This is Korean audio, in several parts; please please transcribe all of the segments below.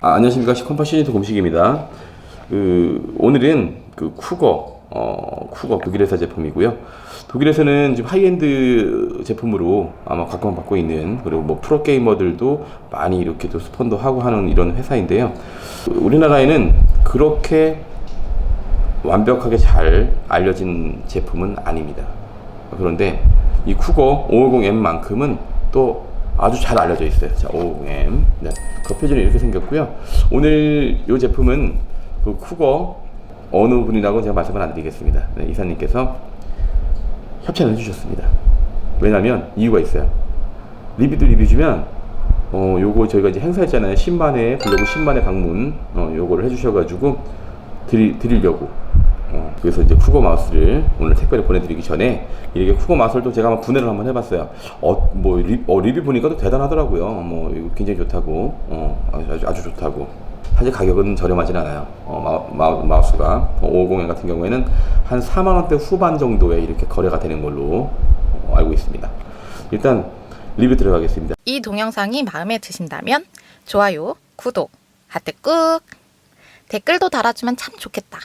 아, 안녕하십니까 시컴파 시즌2 공식입니다. 그 오늘은 그 쿠거 어 쿠거 독일 회사 제품이고요. 독일에서는 지금 하이엔드 제품으로 아마 각광받고 있는 그리고 뭐 프로 게이머들도 많이 이렇게 또 스폰도 하고 하는 이런 회사인데요. 우리나라에는 그렇게 완벽하게 잘 알려진 제품은 아닙니다. 그런데 이 쿠거 550M만큼은 또 아주 잘 알려져 있어요. 자, 550M. 네. 그 표준이 이렇게 생겼고요. 오늘 이 제품은 그 쿠거 어느 분이라고 제가 말씀을 안 드리겠습니다. 네, 이사님께서 협찬을 해주셨습니다. 왜냐면 이유가 있어요. 리뷰도 리뷰 주면 어 요거 저희가 이제 행사했잖아요. 10만회 블로그 10만회 방문 어 요거를 해주셔가지고 드리, 드리려고 어, 그래서 이제 쿠거 마우스를 오늘 택배를 보내드리기 전에 이렇게 쿠거 마우스를 또 제가 한번 분해를 한번 해봤어요. 어, 뭐 리, 어, 리뷰 보니까 또 대단하더라고요. 뭐 이거 굉장히 좋다고, 어, 아주 아주 좋다고. 사실 가격은 저렴하진 않아요. 어, 마, 마, 우스가 550M 같은 경우에는 한 4만 원대 후반 정도에 이렇게 거래가 되는 걸로 어, 알고 있습니다. 일단 리뷰 들어가겠습니다. 이 동영상이 마음에 드신다면 좋아요, 구독, 하트 꾹. 댓글도 달아주면 참 좋겠다.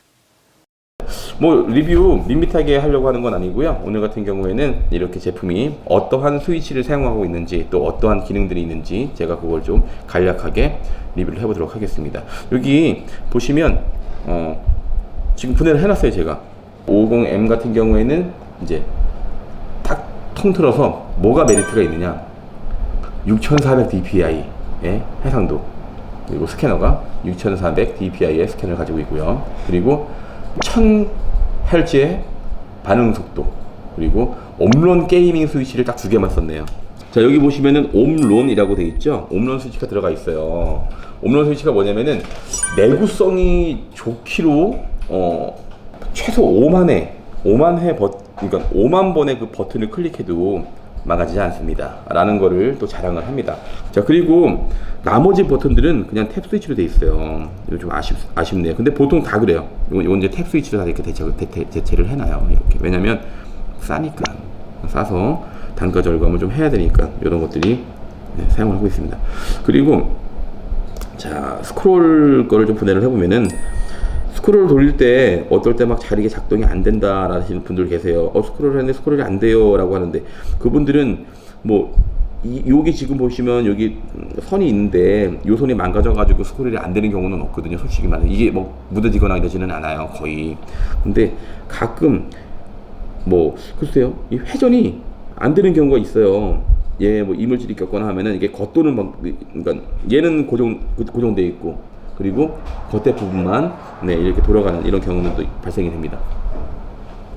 뭐 리뷰 밋밋하게 하려고 하는 건 아니고요. 오늘 같은 경우에는 이렇게 제품이 어떠한 스위치를 사용하고 있는지 또 어떠한 기능들이 있는지 제가 그걸 좀 간략하게 리뷰를 해보도록 하겠습니다. 여기 보시면 어, 지금 분해를 해놨어요 제가 50M 같은 경우에는 이제 딱 통틀어서 뭐가 메리트가 있느냐 6400 DPI의 해상도 그리고 스캐너가 6400 DPI의 스캐너를 가지고 있고요. 그리고 1000Hz의 반응 속도 그리고 옴론 게이밍 스위치를 딱 두 개만 썼네요. 자 여기 보시면은 옴론이라고 돼 있죠. 옴론 스위치가 들어가 있어요. 옴론 스위치가 뭐냐면은 내구성이 좋기로 어 최소 5만 회 5만 회 버, 그러니까 5만 번의 그 버튼을 클릭해도 망가지지 않습니다. 라는 거를 또 자랑을 합니다. 자, 그리고 나머지 버튼들은 그냥 탭 스위치로 돼 있어요. 이거 좀 아쉽, 아쉽네요. 근데 보통 다 그래요. 이건, 이건 이제 탭 스위치로 다 이렇게 대체, 대, 대체를 해놔요. 이렇게. 왜냐면 싸니까. 싸서 단가 절감을 좀 해야 되니까 이런 것들이 네, 사용을 하고 있습니다. 그리고 자, 스크롤 거를 좀 분해를 해보면은 스크롤을 돌릴 때 어떨 때막잘 이게 작동이 안 된다 하시는 분들 계세요. 어, 스크롤 했는데 스크롤이 안 돼요 라고 하는데 그분들은 뭐 이, 여기 지금 보시면 여기 선이 있는데 요 선이 망가져가지고 스크롤이 안 되는 경우는 없거든요. 솔직히 말해 이게 뭐 묻어지거나 이러지는 않아요. 거의. 근데 가끔 뭐 글쎄요 이 회전이 안 되는 경우가 있어요. 얘뭐 이물질이 꼈거나 하면은 이게 겉도는 방 그러니까 얘는 고정 고정돼 있고 그리고 겉에 부분만 네 이렇게 돌아가는 이런 경우는 또 발생이 됩니다.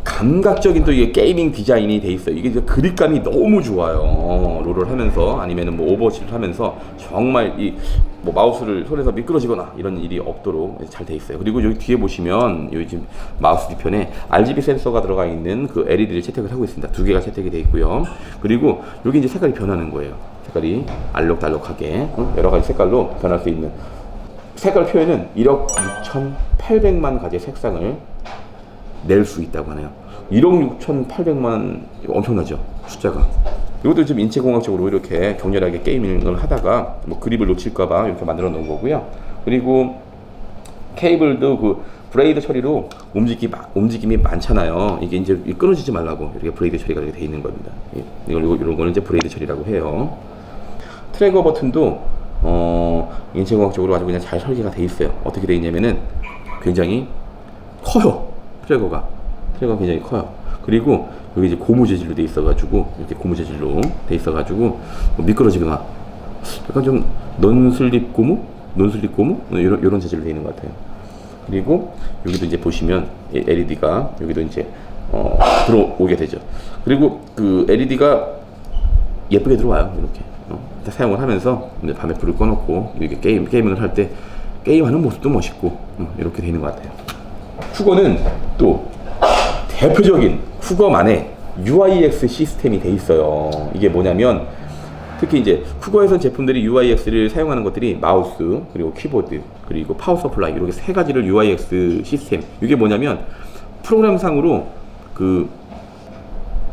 감각적인 또 이게 게이밍 디자인이 돼 있어요. 이게 그립감이 너무 좋아요. 롤을 하면서 아니면은 뭐 오버워치를 하면서 정말 이 뭐 마우스를 손에서 미끄러지거나 이런 일이 없도록 잘 돼 있어요. 그리고 여기 뒤에 보시면 여기 지금 마우스 뒤편에 RGB 센서가 들어가 있는 그 LED를 채택을 하고 있습니다. 두 개가 채택이 돼 있고요. 그리고 여기 이제 색깔이 변하는 거예요. 색깔이 알록달록하게 응? 여러 가지 색깔로 변할 수 있는 색깔 표현은 1억 6,800만 가지의 색상을 낼 수 있다고 하네요. 1억 6,800만 엄청나죠 숫자가. 이것도 좀 인체공학적으로 이렇게 격렬하게 게이밍을 하다가 뭐 그립을 놓칠까봐 이렇게 만들어 놓은 거고요. 그리고 케이블도 그 브레이드 처리로 움직이 움직임이 많잖아요. 이게 이제 끊어지지 말라고 이렇게 브레이드 처리가 이렇게 돼 있는 겁니다. 예, 이걸 이런 거는 이제 브레이드 처리라고 해요. 트래거 버튼도 어, 인체공학적으로 아주 그냥 잘 설계가 돼 있어요. 어떻게 돼 있냐면은 굉장히 커요. 트래거가 트래거가 굉장히 커요. 그리고 여기 이제 고무 재질로 돼 있어가지고 이렇게 고무 재질로 돼 있어가지고 뭐 미끄러지거나 약간 좀 논슬립 고무, 논슬립 고무 이런 이런 재질로 돼 있는 것 같아요. 그리고 여기도 이제 보시면 LED가 여기도 이제 어, 들어오게 되죠. 그리고 그 LED가 예쁘게 들어와요 이렇게 어, 사용을 하면서 이제 밤에 불을 꺼놓고 이렇게 게임 게임을 할 때 게임하는 모습도 멋있고 어, 이렇게 되는 것 같아요. 후거는 또 대표적인 후거만의 UIX 시스템이 돼 있어요. 이게 뭐냐면 특히 이제 후거에선 제품들이 UIX를 사용하는 것들이 마우스 그리고 키보드 그리고 파워 서플라이 이렇게 세 가지를 UIX 시스템 이게 뭐냐면 프로그램상으로 그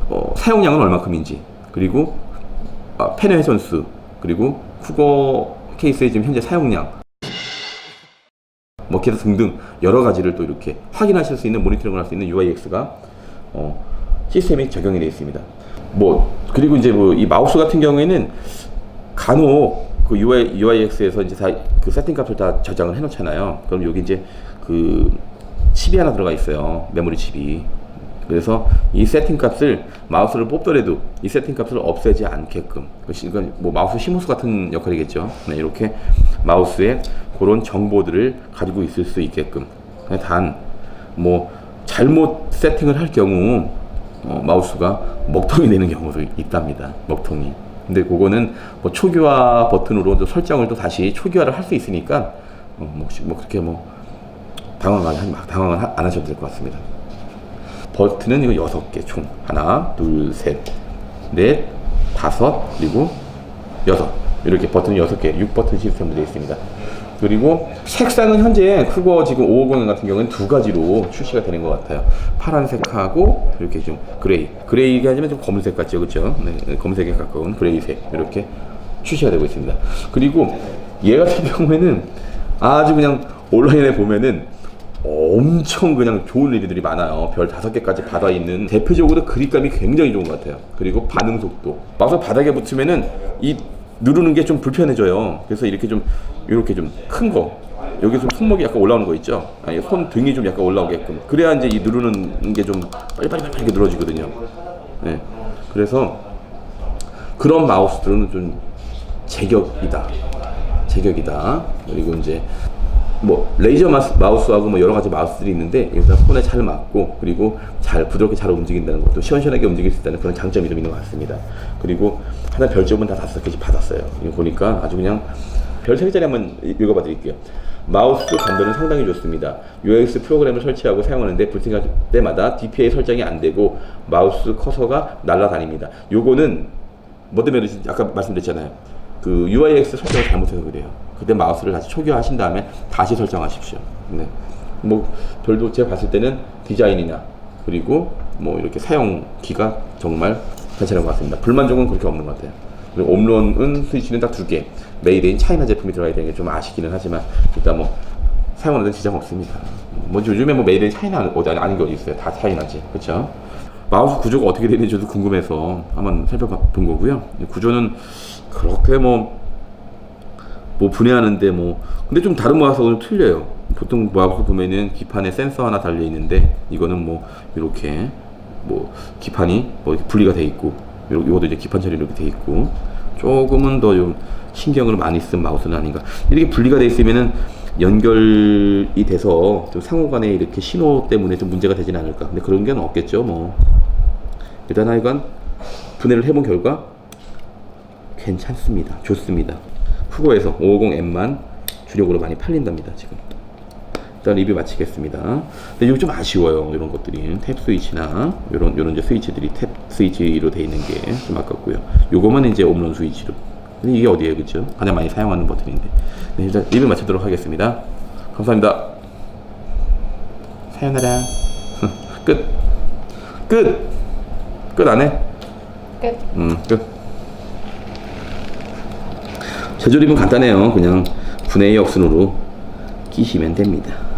어, 사용량은 얼마큼인지 그리고 아, 펜의 회전수 그리고 쿠거 케이스의 지금 현재 사용량 뭐 기타 등등 여러 가지를 또 이렇게 확인하실 수 있는 모니터링을 할 수 있는 UIX가 어, 시스템에 적용이 되어 있습니다. 뭐 그리고 이제 뭐 이 마우스 같은 경우에는 간혹 그 UI, UIX에서 이제 다 그 세팅 값을 다 저장을 해놓잖아요. 그럼 여기 이제 그 칩이 하나 들어가 있어요. 메모리 칩이. 그래서 이 세팅 값을 마우스를 뽑더라도 이 세팅 값을 없애지 않게끔 그러니까 뭐 마우스 시무스 같은 역할이겠죠. 네, 이렇게 마우스에 그런 정보들을 가지고 있을 수 있게끔 단 뭐 잘못 세팅을 할 경우 어, 마우스가 먹통이 되는 경우도 있답니다. 먹통이. 근데 그거는 뭐 초기화 버튼으로 또 설정을 또 다시 초기화를 할 수 있으니까 어, 뭐, 뭐 그렇게 뭐 당황을 당황을 하- 안 하셔도 될 것 같습니다. 버튼은 이거 여섯 개 총. 하나, 둘, 셋, 넷, 다섯, 그리고 여섯. 이렇게 버튼 여섯 개, 6버튼 시스템으로 되어 있습니다. 그리고 색상은 현재 크고 지금 550 같은 경우는 두 가지로 출시가 되는 것 같아요. 파란색하고 이렇게 좀 그레이. 그레이가 아니면 좀 검은색 같죠, 그렇죠? 네, 검은색에 가까운 그레이색 이렇게 출시가 되고 있습니다. 그리고 얘 같은 경우에는 아주 그냥 온라인에 보면은 엄청 그냥 좋은 리뷰들이 많아요. 별 다섯 개까지 받아 있는 대표적으로 그립감이 굉장히 좋은 것 같아요. 그리고 반응 속도. 마우스 바닥에 붙으면은 이 누르는 게 좀 불편해져요. 그래서 이렇게 좀 이렇게 좀 큰 거. 여기서 손목이 약간 올라오는 거 있죠? 아니 손 등이 좀 약간 올라오게끔. 그래야 이제 이 누르는 게 좀 빨리빨리 빨리 이렇게 늘어지거든요. 네. 그래서 그런 마우스들은 좀 제격이다. 제격이다. 그리고 이제 뭐 레이저 마우스, 마우스 하고 뭐 여러 가지 마우스들이 있는데 일단 손에 잘 맞고 그리고 잘 부드럽게 잘 움직인다는 것도 시원시원하게 움직일 수 있다는 그런 장점이 좀 있는 것 같습니다. 그리고 하나 별점은 다 다섯 개씩 받았어요. 이거 보니까 아주 그냥 별세 개짜리 한번 읽어봐 드릴게요. 마우스 감도는 상당히 좋습니다. UX 프로그램을 설치하고 사용하는데 불팅할 때마다 DPI 설정이 안 되고 마우스 커서가 날아다닙니다. 요거는 뭐 때문에? 아까 말씀드렸잖아요. 그 UIX 설정을 잘못해서 그래요. 그때 마우스를 다시 초기화하신 다음에 다시 설정하십시오. 네. 뭐 별도 제가 봤을 때는 디자인이나 그리고 뭐 이렇게 사용기가 정말 괜찮은 것 같습니다. 불만족은 그렇게 없는 것 같아요. 그리고 옴론은 스위치는 딱 두 개. 메이드인 차이나 제품이 들어가야 되는 게 좀 아쉽기는 하지만 일단 뭐 사용하는 데 지장 없습니다. 뭐 요즘에 뭐 메이드인 차이나 어디 아닌 게 어디 있어요? 다 차이나지, 그렇죠? 마우스 구조가 어떻게 되는지 저도 궁금해서 한번 살펴본 거고요. 구조는 그렇게 뭐, 뭐 분해하는데 뭐, 근데 좀 다른 마우스하고는 틀려요. 보통 마우스 보면은 기판에 센서 하나 달려 있는데 이거는 뭐 이렇게 뭐 기판이 뭐 이렇게 분리가 돼 있고 요- 요것도 이제 기판 처리 이렇게 돼 있고 조금은 더 좀 신경을 많이 쓴 마우스는 아닌가. 이렇게 분리가 돼 있으면은 연결이 돼서 좀 상호간에 이렇게 신호 때문에 좀 문제가 되진 않을까. 근데 그런 게 없겠죠, 뭐. 일단 하여간 분해를 해본 결과 괜찮습니다. 좋습니다. 후보에서 550M만 주력으로 많이 팔린답니다, 지금. 일단 리뷰 마치겠습니다. 근데 이거 좀 아쉬워요, 이런 것들이. 탭 스위치나, 이런, 이런 이제 스위치들이 탭 스위치로 돼 있는 게 좀 아깝고요. 요거만 이제 홈런 스위치로. 근데 이게 어디에요, 그죠? 가장 많이 사용하는 버튼인데. 네, 일단 리뷰 마치도록 하겠습니다. 감사합니다. 사요나라. 끝. 끝. 끝 안 해? 끝. 음, 끝. 재조립은 간단해요. 그냥 분해의 역순으로 끼시면 됩니다.